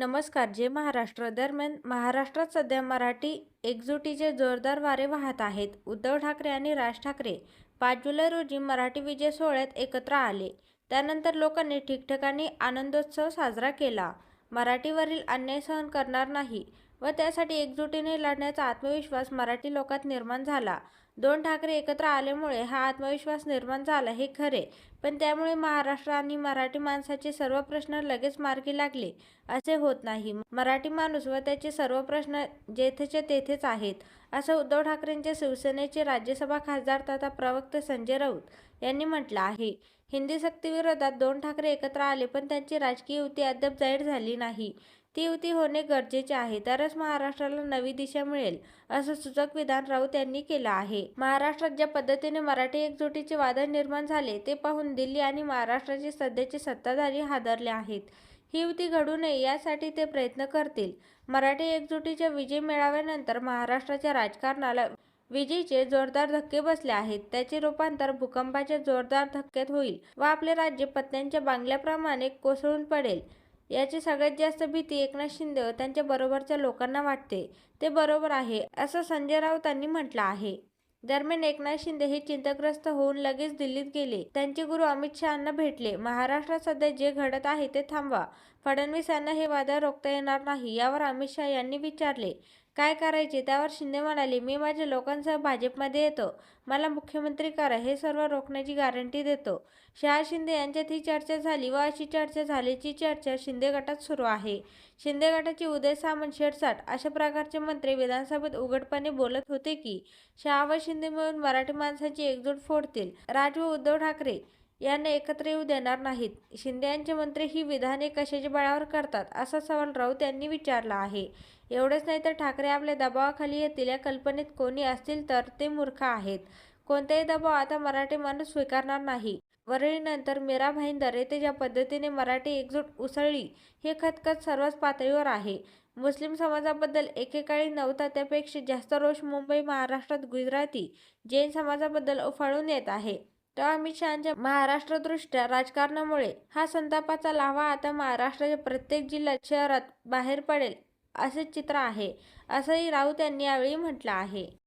नमस्कार जय महाराष्ट्र दरम्यान महाराष्ट्रात सध्या मराठी एकजुटीचे जोरदार वारे वाहत आहेत. उद्धव ठाकरे आणि राज ठाकरे पाच जुलै रोजी मराठी विजय सोहळ्यात एकत्र आले. त्यानंतर लोकांनी ठिकठिकाणी आनंदोत्सव साजरा केला. मराठीवरील अन्याय सहन करणार नाही. व त्यासाठी एकजुटीने लढण्याचा आत्मविश्वास मराठी लोकात निर्माण झाला. दोन ठाकरे एकत्र आल्यामुळे हा आत्मविश्वास निर्माण झाला हे खरे. पण त्यामुळे महाराष्ट्र आणि मराठी माणसाचे सर्व प्रश्न लगेच मार्गी लागले असे होत नाही. मराठी माणूस व त्याचे सर्व प्रश्न जेथेच्या तेथेच आहेत असं उद्धव ठाकरेंचे शिवसेनेचे राज्यसभा खासदार तथा प्रवक्ते संजय राऊत यांनी म्हटलं आहे. हिंदी सक्तीविरोधात दोन ठाकरे एकत्र आले पण त्यांची राजकीय युती अद्याप जाहीर झाली नाही. ती युती होणे गरजेचे आहे. तरच महाराष्ट्राला नवी दिशा मिळेल असं सूचक विधान राऊत यांनी केलं आहे. महाराष्ट्रात ज्या पद्धतीने मराठी एकजुटीचे वादन निर्माण झाले ते पाहून दिल्ली आणि महाराष्ट्राचे सध्याचे सत्ताधारी हादरले आहेत. ही युती घडू नये यासाठी ते प्रयत्न करतील. मराठी एकजुटीच्या विजय मिळाव्यानंतर महाराष्ट्राच्या राजकारणाला विजेचे जोरदार धक्के बसले आहेत. त्याचे रूपांतर भूकंपाच्या जोरदार धक्क्यात होईल व आपले राज्य पत्त्यांच्या बांगल्याप्रमाणे कोसळून पडेल. याची सगळ्यात जास्त भीती एकनाथ शिंदे व त्यांच्या बरोबरच्या लोकांना वाटते. ते बरोबर आहे असं संजय राऊतांनी म्हटलं आहे. दरम्यान एकनाथ शिंदे हे चिंताग्रस्त होऊन लगेच दिल्लीत गेले. त्यांचे गुरु अमित शहांना भेटले. महाराष्ट्रात सध्या जे घडत आहे ते थांबवा. फडणवीस यांना हे वादळ रोखता येणार नाही यावर अमित शहा यांनी विचारले. काय करायचे? त्यावर शिंदे म्हणाले मी माझ्या लोकांसह भाजपमध्ये येतो. मला मुख्यमंत्री करा. हे सर्व रोखण्याची गॅरंटी देतो. शहा शिंदे यांच्यात ही चर्चा झाली व अशी चर्चा झाल्याची चर्चा शिंदे गटात सुरू आहे. शिंदे गटाचे उदय सामंत शेडसाट अशा प्रकारचे मंत्री विधानसभेत उघडपणे बोलत होते की शहा व शिंदे मिळून मराठी माणसाची एकजूट फोडतील. राज व उद्धव ठाकरे यांना एकत्र येऊ देणार नाहीत. शिंदे यांचे मंत्री ही विधाने कशाच्या बळावर करतात असा सवाल राऊत यांनी विचारला आहे. एवढंच नाही तर ठाकरे आपल्या दबावाखाली येतील या कल्पनेत कोणी असतील तर ते मूर्ख आहेत. कोणताही दबाव आता मराठी माणूस स्वीकारणार नाही. वरळीनंतर मीरा भाईंदर येथे ज्या पद्धतीने मराठी एकजूट उसळली हे खतखत सर्वच पातळीवर आहे. मुस्लिम समाजाबद्दल एकेकाळी नव्हता त्यापेक्षा जास्त रोष मुंबई महाराष्ट्रात गुजराती जैन समाजाबद्दल उफाळून येत आहे. तर अमित शहाच्या महाराष्ट्रदृष्ट्या राजकारणामुळे हा संतापाचा लाव्हा आता महाराष्ट्राच्या प्रत्येक जिल्ह्यात शहरात बाहेर पडेल असे चित्र आहे असंही राऊत यांनी यावेळी म्हटलं आहे.